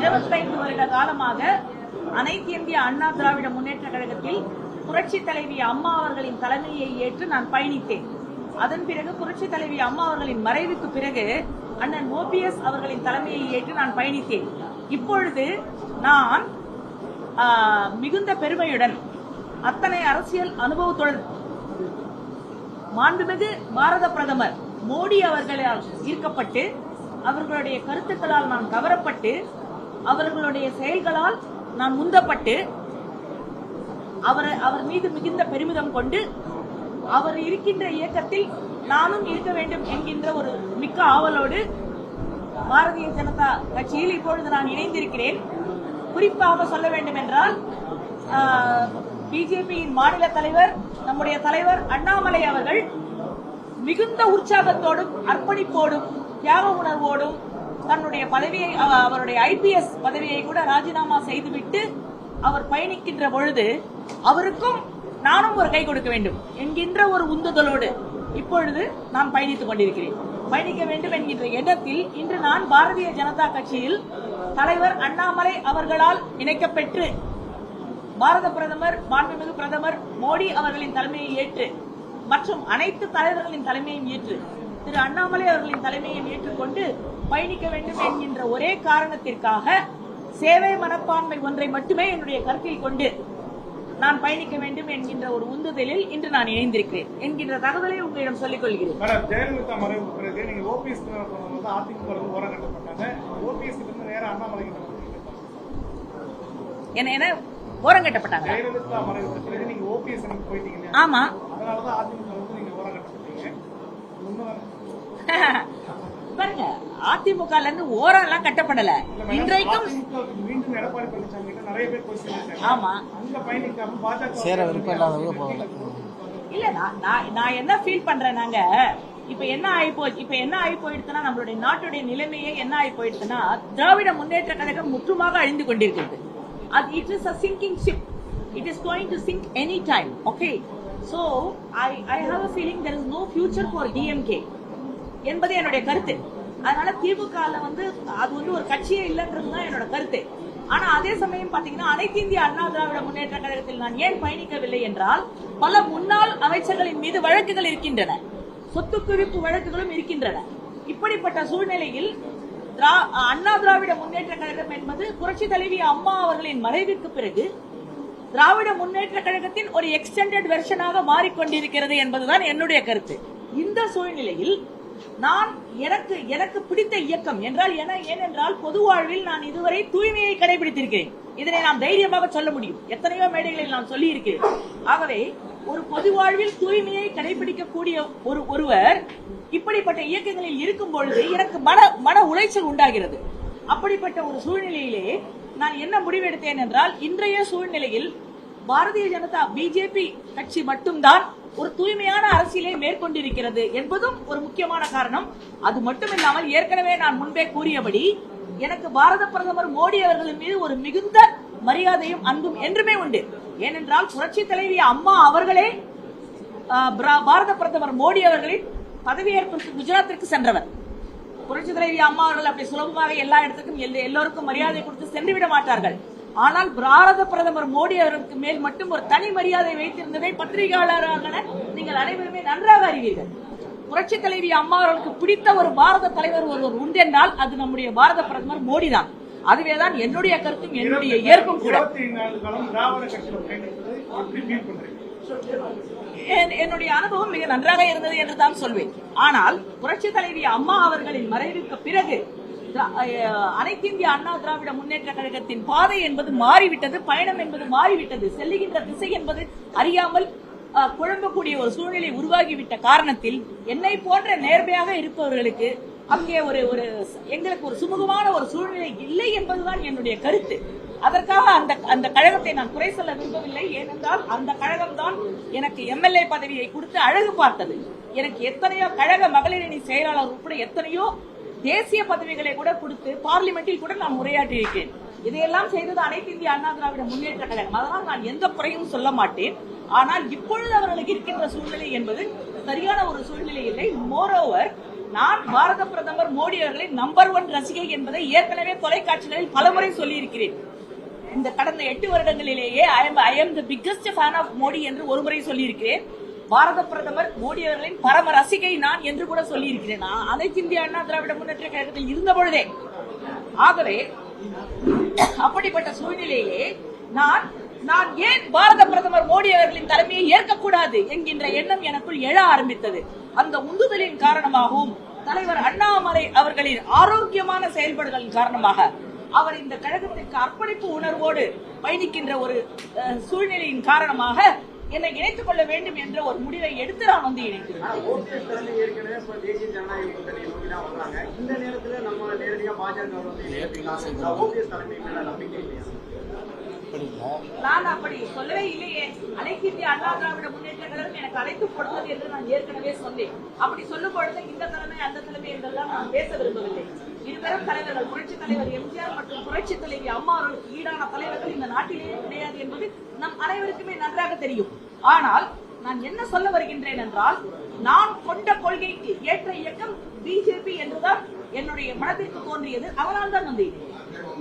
இருபத்தைந்து வருட காலமாக அனைத்து இந்திய அண்ணா திராவிட முன்னேற்ற கழகத்தில் புரட்சி தலைவி அம்மா அவர்களின் தலைமையை ஏற்று நான் பயணித்தேன். அதன் பிறகு புரட்சி தலைவி அம்மா அவர்களின் மறைவுக்கு பிறகு அண்ணன் ஓபிஎஸ் அவர்களின் தலைமையை ஏற்று நான் பயணித்தேன். இப்பொழுது நான் மிகுந்த பெருமையுடன் அத்தனை அரசியல் அனுபவத்துடன் மாண்புமிகு பாரத பிரதமர் மோடி அவர்களால் ஈர்க்கப்பட்டு அவர்களுடைய கருத்துக்களால் நான் கவரப்பட்டு அவர்களுடைய செயல்களால் நான் முந்தப்பட்டு அவர் அவர் மீது மிகுந்த பெருமிதம் கொண்டு அவர் இருக்கின்ற இயக்கத்தில் நானும் இருக்க வேண்டும் என்கின்ற ஒரு மிக்க ஆவலோடு பாரதிய ஜனதா கட்சியில் இப்பொழுது நான் இணைந்திருக்கிறேன். குறிப்பாக சொல்ல வேண்டும் என்றால் பிஜேபியின் மாநில தலைவர் நம்முடைய தலைவர் அண்ணாமலை அவர்கள் மிகுந்த உற்சாகத்தோடும் அர்ப்பணிப்போடும் தியாக உணர்வோடும் தன்னுடைய பதவியை அவருடைய ஐபிஎஸ் பதவியை கூட ராஜினாமா செய்துவிட்டு அவர் பயணிக்கின்ற பொழுது அவருக்கும் நானும் ஒரு கை கொடுக்க வேண்டும் என்கின்ற ஒரு உந்துதலோடு இப்பொழுது நான் பயணித்துக் கொண்டிருக்கிறேன். பயணிக்க வேண்டும் என்கின்ற எண்ணத்தில் இன்று நான் பாரதிய ஜனதா கட்சியில் தலைவர் அண்ணாமலை அவர்களால் இணைக்கப்பெற்று பாரத பிரதமர் மாண்புமிகு பிரதமர் மோடி அவர்களின் தலைமையை ஏற்று மற்றும் அனைத்து தலைவர்களின் தலைமையும் ஏற்று திரு அண்ணாமலை அவர்களின் தலைமையை ஏற்றுக்கொண்டு பயணிக்க வேண்டும் என்கின்ற ஒரே காரணத்திற்காக சேவை மனப்பான்மை ஒன்றை மட்டுமே என்னுடைய கருத்தில் கொண்டு நான் பயணிக்க வேண்டும் என்கின்ற ஒரு உந்துதலில் இன்று நான் இணைந்திருக்கிறேன் என்கின்ற தகவலை உங்களிடம் சொல்லிக் கொள்கிறேன். மேடம் ஜெயலலிதா மறைவுக்கு பிறகு நீங்க ஓபிஎஸ் வந்து அதிமுக ஓரம் கட்டப்பட்டாங்க. ஓபிஎஸ் இருந்து நேர அண்ணாமலை. என்ன என ஓரம் கட்டப்பட்டாங்க ஜெயலலிதா பிறகு நீங்க ஓபிஎஸ் போயிட்டீங்க? ஆமா. அதனாலதான் அதிமுக வந்து நீங்க ஓரம் கட்டப்பட்டீங்க உண்மைதானே? பாருங்க அதிமுகல இருந்து ஓரம் எல்லாம் கட்டப்படல இன்றைக்கும் அதிமுகவுக்கு மீண்டும் எடப்பாடி பழனிசாமி கிட்ட நிறைய பேர் போய் சொல்லியிருக்காங்க. ஆமா. அங்க பயணிக்காம பாஜக சேர விருப்பம் இல்லாதவங்க போகல. இல்ல நான் நான் நான் என்ன ஃபீல் பண்றேன் நாங்க? இப்ப என்ன ஆகி போச்சு இப்ப என்ன ஆகி போயிடுச்சுன்னா நம்மளுடைய நாட்டுடைய நிலைமையே என்ன ஆகி போயிடுச்சுன்னா திராவிட முன்னேற்ற கழகம் முற்றுமாக அழிந்து கொண்டிருக்கிறது. அது it is a sinking ship it is going to sink any time okay So I I have a feeling there is no future for DMK. என்பது என்னுடைய கருத்து. அதனால திமுகல வந்து அது வந்து ஒரு கட்சியே இல்லைன்றது தான் என்னோட கருத்து. ஆனா அதே சமயம் பாத்தீங்கன்னா அனைத்து இந்திய அண்ணா திராவிட முன்னேற்ற கழகத்தில் நான் ஏன் பயணிக்கவில்லை என்றால் பல முன்னாள் அமைச்சர்களின் மீது வழக்குகள் இருக்கின்றன. சொத்து குவிப்பு வழக்குகளும் இருக்கின்றன. இப்படிப்பட்ட சூழ்நிலையில் அண்ணா திராவிட முன்னேற்ற கழகம் என்பது புரட்சி தலைவி அம்மா அவர்களின் மறைவிற்கு பிறகு திராவிட முன்னேற்ற கழகத்தின் ஒரு எக்ஸ்டெண்டட் வெர்ஷனாக மாறிக்கொண்டிருக்கிறது என்பதுதான் என்னுடைய கருத்து. இந்த சூழ்நிலையில் நான் எனக்கு எனக்கு பிடித்த இயக்கம் என்றால் என ஏனென்றால் பொது வாழ்வில் நான் இதுவரை தூய்மையை கடைபிடித்திருக்கிறேன். இதனை நாம் தைரியமாக சொல்ல முடியும். எத்தனையோ மேடைகளில் நான் சொல்லி இருக்கிறேன் ஆகவே ஒரு பொது வாழ்வில் தூய்மையை கடைபிடிக்கக்கூடிய ஒரு ஒருவர் இப்படிப்பட்ட இயக்கங்களில் இருக்கும் பொழுது எனக்கு மன மன உளைச்சல் உண்டாகிறது. அப்படிப்பட்ட ஒரு சூழ்நிலையிலே நான் என்ன முடிவெடுத்தேன் என்றால் இன்றைய சூழ்நிலையில் பாரதிய ஜனதா பிஜேபி கட்சி மட்டும்தான் ஒரு தூய்மையான அரசியலை மேற்கொண்டிருக்கிறது என்பதும் ஒரு முக்கியமான காரணம். அது மட்டுமில்லாமல் ஏற்கனவே நான் முன்பே கூறியபடி எனக்கு பாரத பிரதமர் மோடி அவர்களின் மீது ஒரு மிகுந்த மரியாதையும் அன்பும் என்றுமே உண்டு. ஏனென்றால் புரட்சி தலைவி அம்மா அவர்களே பாரத பிரதமர் மோடி அவர்களின் பதவியேற்பு குஜராத்திற்கு சென்றவர். புரட்சி தலைவி அம்மா அவர்கள் அப்படி சுலபமாக எல்லா இடத்துக்கும் எல்ல- எல்லோருக்கும் மரியாதை கொடுத்து சென்று விட மாட்டார்கள். ஆனால் பாரத பிரதமர் மோடி அவர்களுக்கு மேல் மட்டும் ஒரு தனி மரியாதை வைத்திருந்ததை பத்திரிகையாளராக நீங்கள் அனைவருமே நன்றாக அறிவீர்கள். புரட்சி தலைவி அம்மா அவர்களுக்கு பிடித்த ஒரு பாரத தலைவர் ஒருவர் உண்டென்றால் அது நம்முடைய பாரத பிரதமர் மோடி தான் அதுவேதான் என்னுடைய கருத்தும் என்னுடைய ஏற்பும் கூட. என்- என்னுடைய அனுபவம் மிக நன்றாக இருந்தது என்று தான் சொல்வேன். ஆனால் புரட்சி தலைவி அம்மா அவர்களின் மறைவுக்கு பிறகு அஹ், அனைத்து இந்திய அண்ணா திராவிட முன்னேற்ற கழகத்தின் பாதை என்பது மாறிவிட்டது பயணம் என்பது மாறிவிட்டது செல்லுகின்ற திசை என்பது அறியாமல் குழம்பக்கூடிய ஒரு சூழ்நிலை உருவாகிவிட்ட காரணத்தில் என்னை போன்ற நேர்மையாக இருப்பவர்களுக்கு அங்கே ஒரு ஒரு எங்களுக்கு ஒரு சுமூகமான ஒரு சூழ்நிலை இல்லை என்பதுதான் என்னுடைய கருத்து. அதற்காக அந்த அந்த கழகத்தை நான் குறை சொல்ல விரும்பவில்லை. ஏனென்றால் அந்த கழகம் தான் எனக்கு எம்எல்ஏ பதவியை கொடுத்து அழகு பார்த்தது. எனக்கு எத்தனையோ கழக மகளிரணி செயலாளர் உட்பட எத்தனையோ தேசிய பதவிகளை கூட கொடுத்து பார்லிமெண்டில் கூட நான் உரையாற்றியிருக்கேன். இதையெல்லாம் செய்தது அனைத்து இந்திய அண்ணா திராவிட முன்னேற்ற கழகம். அதனால் நான் எந்த குறையும் சொல்ல மாட்டேன். ஆனால் இப்பொழுது அவர்களுக்கு இருக்கின்ற சூழ்நிலை என்பது சரியான ஒரு சூழ்நிலை இல்லை. மோரோவர் நான் பாரத பிரதமர் மோடி அவர்களின் நம்பர் ஒன் ரசிகை என்பதை ஏற்கனவே தொலைக்காட்சிகளில் பலமுறை சொல்லியிருக்கிறேன். இந்த கடந்த எட்டு வருடங்களிலேயே I am I am the biggest fan of Modi என்று ஒருமுறை சொல்லியிருக்கிறேன். பாரத பிரதமர் மோடி அவர்களின் பரம ரசிகை நான் என்று கூட சொல்லியிருக்கிறேன். நான் அனைத்து இந்திய அண்ணா திராவிட முன்னேற்ற கழகத்தில் இருந்த பொழுதே ஆகவே அப்படிப்பட்ட சூழ்நிலையிலே நான் நான் ஏன் பாரத பிரதமர் மோடி அவர்களின் தலைமையை ஏற்கக்கூடாது என்கின்ற எண்ணம் எனக்குள் எழ ஆரம்பித்தது. அந்த உந்துதலின் காரணமாகவும் தலைவர் அண்ணாமலை அவர்களின் ஆரோக்கியமான செயல்பாடுகளின் காரணமாக அவர் இந்த கழகத்திற்கு அர்ப்பணிப்பு உணர்வோடு பயணிக்கின்ற ஒரு அஹ், சூழ்நிலையின் காரணமாக என்னை இணைத்துக் கொள்ள வேண்டும் என்ற ஒரு முடிவை எடுத்து நான் வந்து இணைக்கிறேன். நான் அப்படி சொல்லவே இல்லையே. அனைத்து இந்திய அண்ணா திராவிட முன்னேற்ற கழகம் எனக்கு அழைத்து கொடுத்தது என்று நான் ஏற்கனவே சொன்னேன். அப்படி சொல்லும் பொழுது இந்த தலைமை அந்த தலைமை என்றெல்லாம் நான் பேச விரும்பவில்லை. இருபெரும் தலைவர்கள் புரட்சி தலைவர் எம்ஜிஆர் மற்றும் புரட்சி தலைவி அம்மா அவர்களுக்கு ஈடான தலைவர்கள் இந்த நாட்டிலேயே கிடையாது என்பது நம் அனைவருக்குமே நன்றாக தெரியும். ஆனால் நான் என்ன சொல்ல வருகின்றேன் என்றால் நான் கொண்ட கொள்கைக்கு ஏற்ற இயக்கம் பிஜேபி என்றுதான் என்னுடைய மனதிற்கு தோன்றியது. அதனால் தான் வந்தேன்.